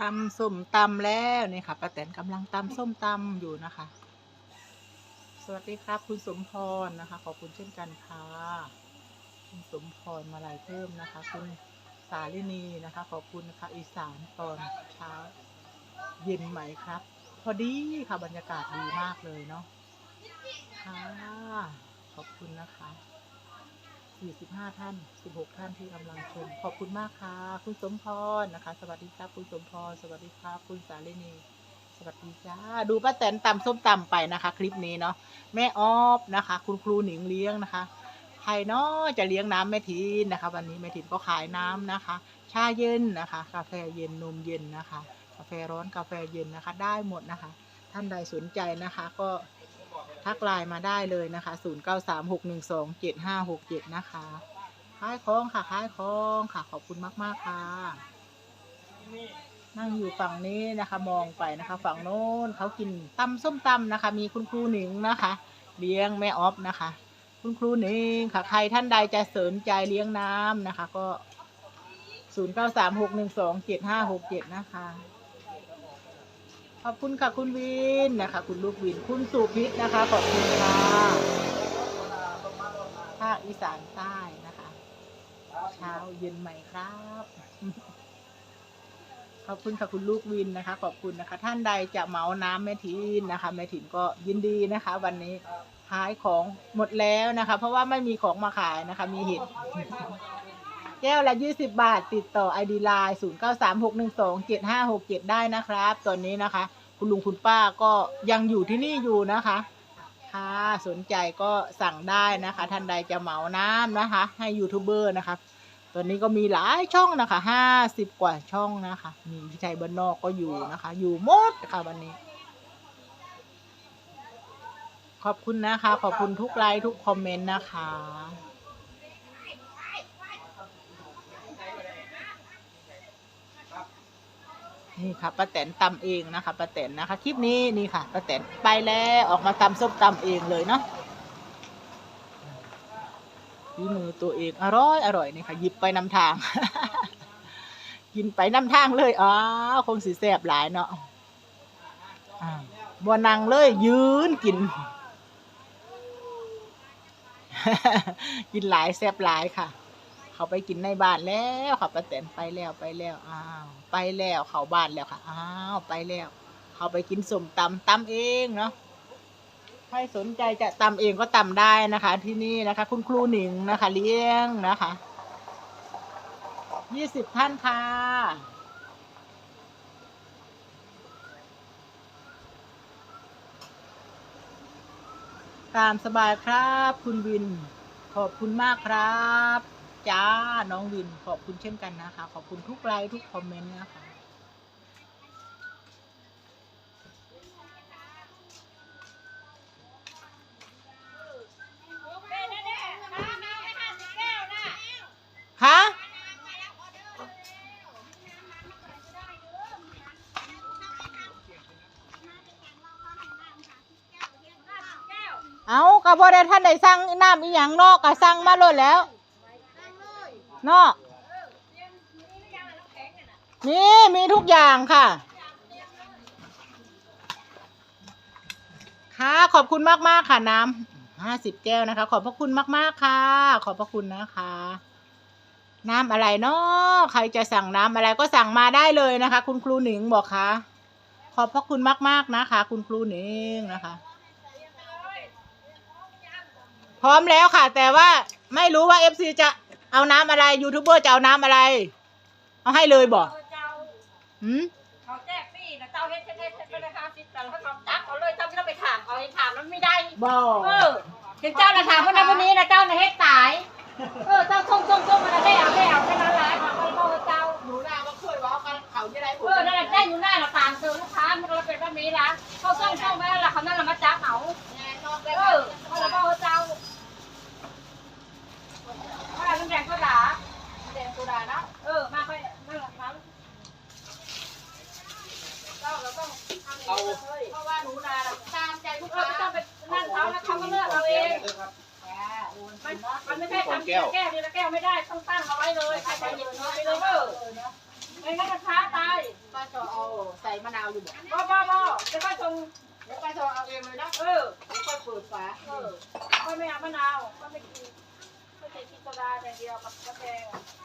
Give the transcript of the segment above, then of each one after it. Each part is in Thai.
ตำส้มตำแล้วนี่ค่ะป้าแตนกำลังตำส้มตำอยู่นะคะ สวัสดีครับคุณสมพรนะคะ ขอบคุณเช่นกันค่ะ คุณสมพรมาลายเพิ่มนะคะ คุณสาลินีนะคะ ขอบคุณนะคะอีสานตอนเช้า เย็นไหมครับ พอดีค่ะบรรยากาศดีมากเลยเนาะค่ะขอบคุณนะคะ 45 ท่าน 16 ท่านที่กำลังชม ขอบคุณมากค่ะ คุณสมพรนะคะ สวัสดีครับ คุณสมพร สวัสดีครับ คุณสาลินี สวัสดีจ้า ดูป้าแตนตำส้มตำไปนะคะ คลิปนี้เนาะ แม่ออฟนะคะ คุณครูหนิงเลี้ยงนะคะ ใครเนาะจะเลี้ยงน้ำแม่ทินนะคะ วันนี้แม่ทินก็ขายน้ำนะคะ ชาเย็นนะคะ กาแฟเย็นนมเย็นนะคะ กาแฟร้อนกาแฟเย็นนะคะ ได้หมดนะคะ ท่านใดสนใจนะคะ ก็ ทักไลน์มาได้เลยนะคะ 0936127567 นะคะ ขายของค่ะ ขายของค่ะ ขอบคุณมาก ๆ ค่ะ นั่งอยู่ฝั่งนี้นะคะ มองไปนะคะ ฝั่งโน้นเขากินตำส้มตำนะคะ มีคุณครูหนิงนะคะ เลี้ยงแม่ออฟนะคะ คุณครูหนิงค่ะ ใครท่านใดจะสนใจเลี้ยงน้ำนะคะ ก็ 0936127567 นะคะ ขอบคุณค่ะคุณวินนะคะ คุณลูกวิน คุณสุพิษนะคะ ขอบคุณค่ะภาคอีสานใต้นะคะ เช้าเย็นใหม่ครับ ขอบคุณค่ะคุณลูกวินนะคะ ขอบคุณนะคะ ท่านใดจะเหมาน้ำแม่ทินนะคะแม่ทินก็ยินดีนะคะ วันนี้ขายของหมดแล้วนะคะ เพราะว่าไม่มีของมาขายนะคะ มีเห็ดแก้วละยี่สิบบาท ติดต่อไอดีไลน์ศูนย์เก้าสามหกหนึ่งสองเจ็ดห้าหกเจ็ดได้นะครับ ตอนนี้นะคะ คุณลุงคุณป้าก็ยังอยู่ที่นี่อยู่นะคะค่ะ สนใจก็สั่งได้นะคะ ท่านใดจะเหมาน้ำนะคะ ให้ยูทูบเบอร์นะคะตอนนี้ก็มีหลายช่องนะคะห้าสิบกว่าช่องนะคะ มีพี่ชัยบ้านนอกก็อยู่นะคะ อยู่หมดค่ะวันนี้ ขอบคุณนะคะ ขอบคุณทุกไลค์ทุกคอมเมนต์นะคะ นี่ค่ะป้าแตนตำเองนะคะป้าแตนนะคะคลิปนี้นี่ค่ะป้าแตนไปแล้วออกมาตำส้มตำเองเลยเนาะฝีมือตัวเองอร่อยอร่อยนี่ค่ะหยิบไปนำทาง กินไปนำทางเลยอ้าวคงสีแสบหลายเนาะอ่าบัวนังเลยยืนกิน กินหลายแซบหลายค่ะ เขาไปกินในบ้านแล้วค่ะป้าแตนไปแล้วไปแล้วอ้าวไปแล้วเขาบ้านแล้วค่ะอ้าวไปแล้ว เขาไปกินสมตำตำเองเนาะใครสนใจจะตำเองก็ตำได้นะคะ ที่นี่นะคะ คุณครูหนิงนะคะ เลี้ยงนะคะยี่สิบท่านค่ะตามสบายครับ คุณวิน ขอบคุณมากครับ จ้าน้องวินขอบคุณเช่นกันนะคะ ขอบคุณทุกไลค์ทุกคอมเมนต์นะคะฮะเอากระบอได้ท่านได้สั่งน้ำอีหยังเนอกก็สั่งมาโลดแล้ว เนอกนี่มีทุกอย่างค่ะ ค่ะ ขอบคุณมากมากค่ะน้ำห้าสิบแก้วนะคะ ขอบพระคุณมากมาก ๆ ค่ะ ขอบพระคุณนะคะ น้ำอะไรเนาะใครจะสั่งน้ำอะไรก็สั่งมาได้เลยนะคะ คุณครูหนิงบอกค่ะ ขอบพระคุณมากมากๆนะคะ คุณครูหนิงนะคะ พร้อมแล้วค่ะ แต่ว่าไม่รู้ว่าเอฟซีจะ เอาน้ำอะไรยูทูบเบอร์จะเอาน้ำอะไร เอาให้เลยบอกเจ้าหืมเขาแจกฟรีนะเจ้าเฮ็ดเฮ็ดเฮ็ดเฮ็ดไปเลยค่ะสิแต่ถ้าเขาจับเอาเลยเจ้าไม่ต้องไปถามเอาเองถามมันไม่ได้บอกเออเห็นเจ้านะถามคนนั้นคนนี้นะเจ้านะเฮ็ดตายเออเจ้าส่งส่งส่งมาแล้วได้เอาได้เอาแค่นั้นแหละถามไปพ่อเจ้าหนูน่าว่าเคยว่ากันเขาจะได้ผเออนั่นแหละได้อยู่หน้าละตามเจอลูกค้ามันก็เป็นแบบนี้ละเขาส่งส่งไปแล้วล่ะเขานั่นละมาจับเอาเออเขาละพ่อเจ้าว่า ฝาเออก็ไม่เอามะนาวก็ไม่กินก็จะกินโซดาอย่างเดียวกับกาแฟ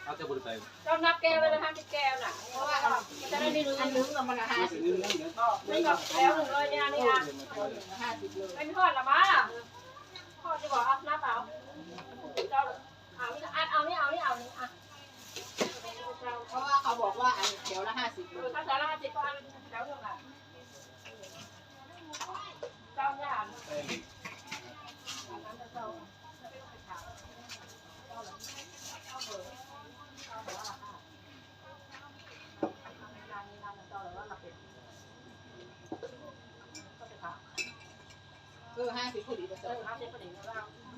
เอาจะบุญไปเรานับแก้วเลยนะคะที่แก้วน่ะเพราะว่ามันจะได้ไม่ลืมอันนึงน่ะมันละห้าสิบเลยไม่กับแล้วหนึ่งเลยเนี่ยนี่อะเอาหนึ่งละห้าสิบเลยเป็นทอดละบ้าทอดจะบอกเอานับเอาเราเอานี่เอานี่เอานี่เอานี่อะเพราะว่าเขาบอกว่าอันแถวละห้าสิบเอเลอยถ้าสาระสิบก็อันแล้วเท่าไหร่เจ้าเนี่ยอันนั้นจะเจ้า เออห้าสิบพอดีจะ เอเจอเอาเป็นประเด็นแล้ว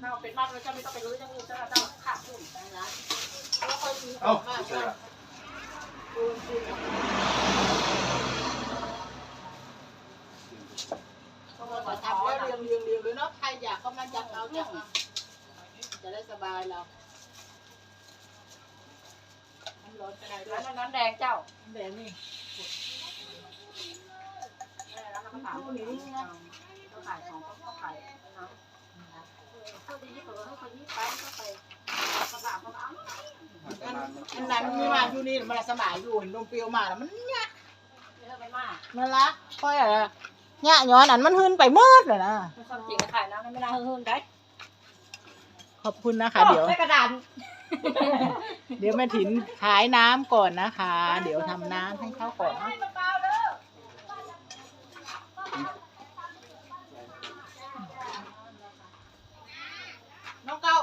เราเป็นบ้านเราจะไม่ต้องไปรู้จังเลยจะเราขาดทุนนะแล้วค่อยซื้อเอ้ามาใช่ว่าละคูณคูณต้องเราทำแล้วเรียงเรียงเรียงเลยเนาะใครอยากก็มาจับเอาจับเอาจะได้สบายเราน้ำร้อนไปไหนด้วยนั้นแดงเจ้าแดงนี่แล้วเราก็ถามเขาขายของเขาขาย เขาดีเขาเขาดีไปเขาไปกระบะเขาเอาอันนั้นมีมาอยู่นี่มันสมัยอยู่เห็นนมเปรี้ยวมาแล้วมันเนี่ยเยอะไปมากมันละค่อยอะไรเนี่ยย้อนอันมันหืนไปเมิดเลยนะความจริงขายนะไม่น่าหื่นได้ขอบคุณนะคะ เดี๋ยวใส่กระดานเดี๋ยวแม่ถินขายน้ำก่อนนะคะ เดี๋ยวทำน้ำให้เข้าก่อนนะ ให้เบาๆเด้อ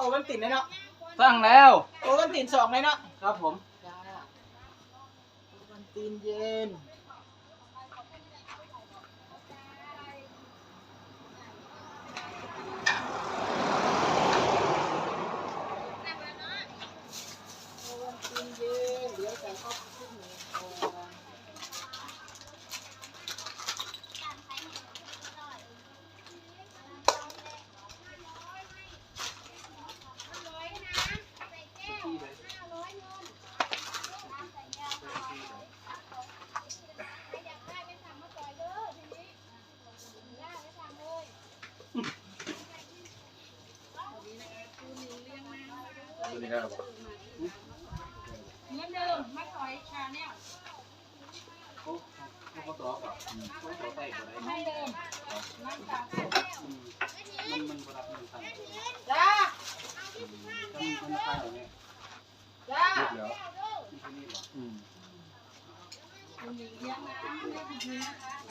น้องก้าวโอวันตินเลยเนาะตั้งแล้ว โอวันตินสองเลยเนาะครับผม จ้าโอวันตินเย็น ได้หรอเหมือนเดิมมาต่อยชาเนี่ยาเขาต่อกับเขาต่อไปก็ได้ไม่เดิมมันต่างมันมันประดับมันต่างจ้าทำทำไปอย่างนจ้าจ้าเดี๋ยวอืมเลี้างนะไม่ถึงนะคะ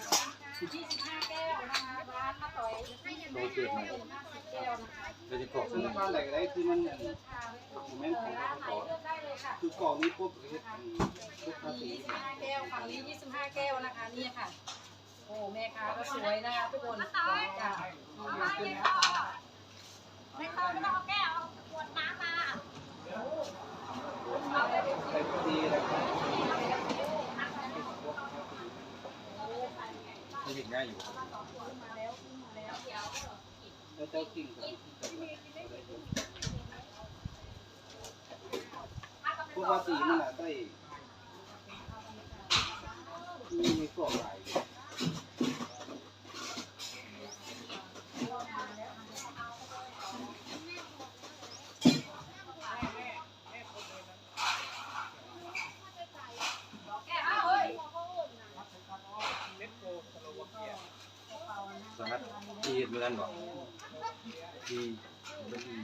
25แก้วนะคะร้านมาตอย25แก้ว50แก้วนะคะเราจะกรอกซึ่งบ้าหลกอได้ที่มันคือแม่ของเราขอกล่อกรอกนี้พวกประเทศพวกภาษี25แก้วฝั่งนี้25แก้วนะคะนี่ค่ะ โอ้แม่ค้าก็สวยนะคะทุกคนจ้าแม่ต้าไม่ต้องเอาแก้วเอาขวดน้ำ ไม่ผิดง่ายอยู่แล้วเจ้ากิ่งพวกภาษีมันอะได้มีกรอกหลาย ที่เห็นหมือนกันบ่ที่ไม่ดี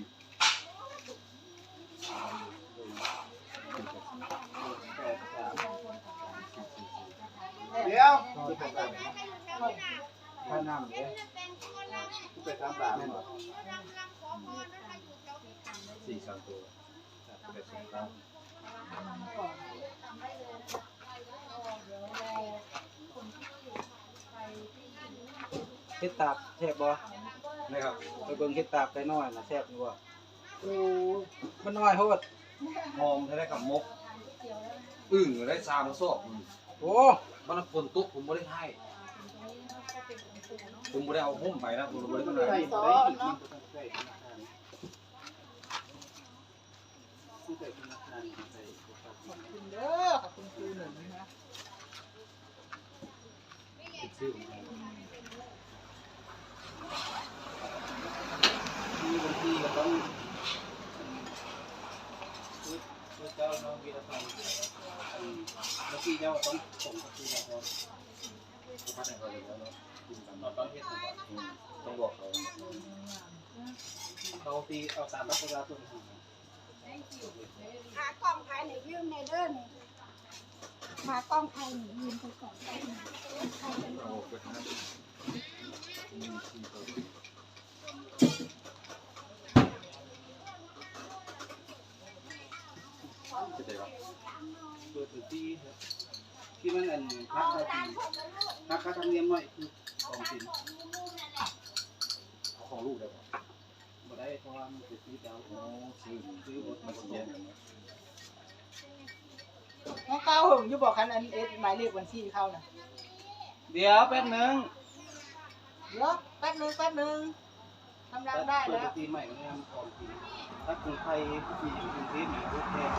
เดี๋ยวข้าน้ำเนี่ยไปตามตามเหรอสี่สามตัวเป็ดสองครั้งเฮ็ ดตาบแซ่บบ่นะครับไปเบิ่งเฮ็ดตาบไปน้อยน่ะแซ่บอยู่บ่โอ้มันน้อยโพดหอมใช้ได้กับมก อึ่งได้ซามซอกโอ้มันฝนตกผมบ่ได้ให้ผมบ่ได้เอาห่มไปนะผมบ่ได้มาใส่ให้ซอสเนาะใส่ธนาคารานใส่ขอบคุณเด้อขอบคุณครูหนึ่งนะ เป็นชื่อของมันที่บางทีก็ต้องคือเจ้าน้องวีรพันธ์บางทีเจ้าต้องส่งกับที่ละครเขาพัฒนาเลยแล้วเนาะตอนตอนเฮ็ดต้องบอกเขาเขาตีเอาตามรัฐประชาชนหากล้องถ่ายหนยืมในเด้อนี่หากล้องถ่ายหนยืมไปก่อนได้ไหมถ่ายเป็น จะได้ว่าเปิดพื้นที่ที่มันอันพักค่าทีพักค่าธรรมเนียมหน่อยคือของสินของลูกได้ปะบ่ได้เพราะว่ามันเป็นที่เจ้าโอ้ชื่อชื่อมันสียกกันเนาะน้องเก้าหงอยู่บอกคันอันเอสหมายเลขบัญชีเข้านะเดี๋ยวแป๊บนึง เดี๋ยวแป๊บนึงแป๊บนึงกำลังได้เปิดแล้วปีใหม่มันยังของสินถ้ากรุงไทยที่อยู่กรุงเทพอยู่กรุงเทพ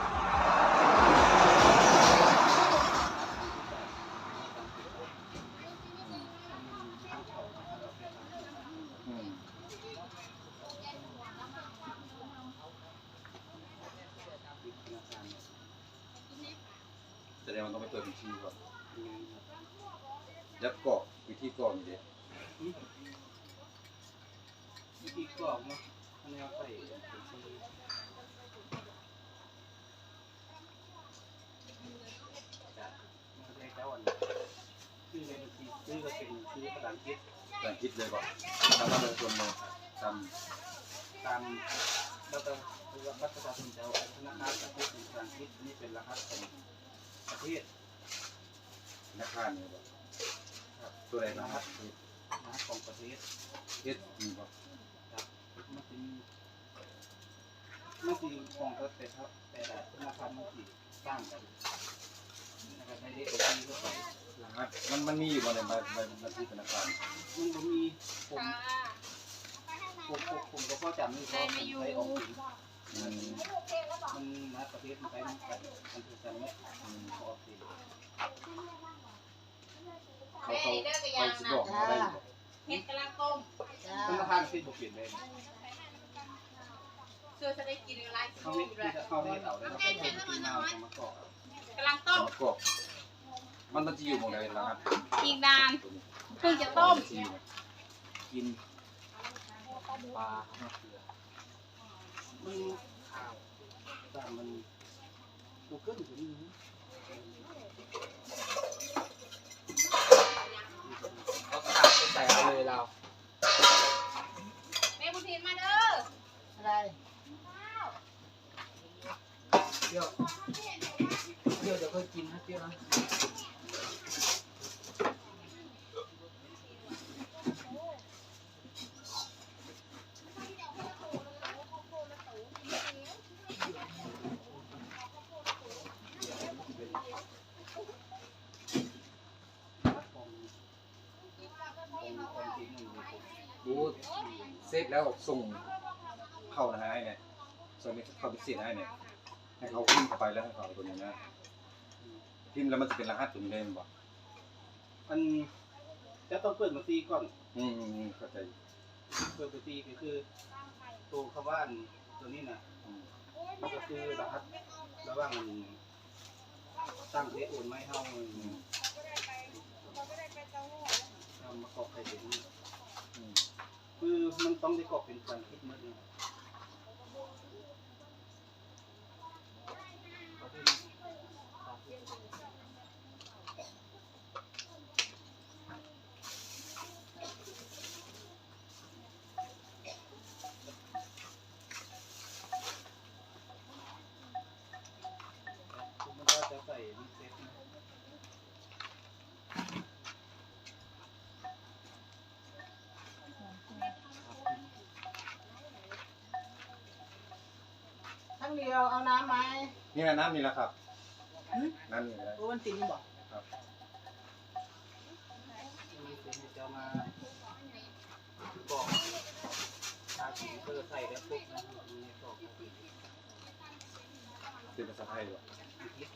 อืมแสดงว่าต้องไปเปิดบัญชีก่อน ยัดกรอกวิธีกรอกนี่เด้ วิธีกรอกเนาะอันนี้เอาใส่เป็นชื่อจากมันเรียกแล้วอันชื่อในบัญชีชื่อก็เป็นชื่อภาษาอังกฤษการคิดเลยก่อนทำมาเป็นคนมาทตามรัฐรัฐประชาชนจะเอาธนาคารประเทศภาษาอังกฤษนี่เป็นรหัสของประเทศำธนาคารเนี่ยบ่ตัวใดนะครับร หัสของประเทศเฮ็ดมีบ่ครับมันเป็นมันเป็นของประเทศครับ แต่ละธนาคารมันสิสร้างกันนะครับในเด็กที่เข้าไปรหัสมันมันมีอยู่บ่ในใบใบบัญชีธนาคารมันบ่มีผมผมผมผมก็พอจำนี่เพราะผมไปออกสินอืมมันนะประเทศมันไปมันกันมันคือกันเนี่ยมันออกสิน เขาเขาเขาสิบอกเขาได้อยู่บ่เห็ดกำลังต้มจ้าธนาคารสิบ่เปลี่ยนเลยเชื่อจะได้กินอะไรเขาเฮ็ดที่จะเข้าเฮ็ดเอาได้เราเป็นคนที่มาเอามาก่อกกำลังเอาต้มมากรอกมันมันจะอยู่หม่องใดรหัสอีกนานตัวนี้เพิ่งจะต้มบัญชีเนี่ยกินปลาเนาะเกลือมันข่าวแต่มันกูเกิลถึงนี้ เขาตัดไปใส่ เอาเลยเราแม่บุญทินมาเด้ออะไรเดี๋ยวเดี๋ยวเดี๋ยวเคยกินนะเปรี้ยวนะ ของของของจริงมันอยู่ กู เซฟแล้วส่งเข้านะฮะให้เนี่ยส่งให้เข้าไปเสียให้เนี่ยให้เขาพิมพ์เข้าไปแล้วให้เขาเอาตัวนี้นะพิมพ์แล้วมันจะเป็นรหัสตัวนี้เลยมั้งบ่มันจะต้องเปิดบัญชีก่อนอืมอืมอืมเข้าใจเปิดบัญชีก็คือตัวคำว่าอันตัวนี้นะอืมมันก็คือรหัสระหว่างตั้งเทโอนไม่เท่าอืมเอามากรอกใส่เด็กนี่อืม คือมันต้องได้กรอกเป็นการคิดเมื่อนี้มันก็จะใส่นี่เซฟนะ ทั้งเดียวเอาน้ำไหมนี่แหละน้ำนี่แหละครับน้ำนี่แหละโอ้วันตินนี่บอกมีเซฟจะมากรอกทาสีเพื่อใส่แล้วปุ๊บนะมีกรอกเป็นภาษาไทยหรออังกฤษ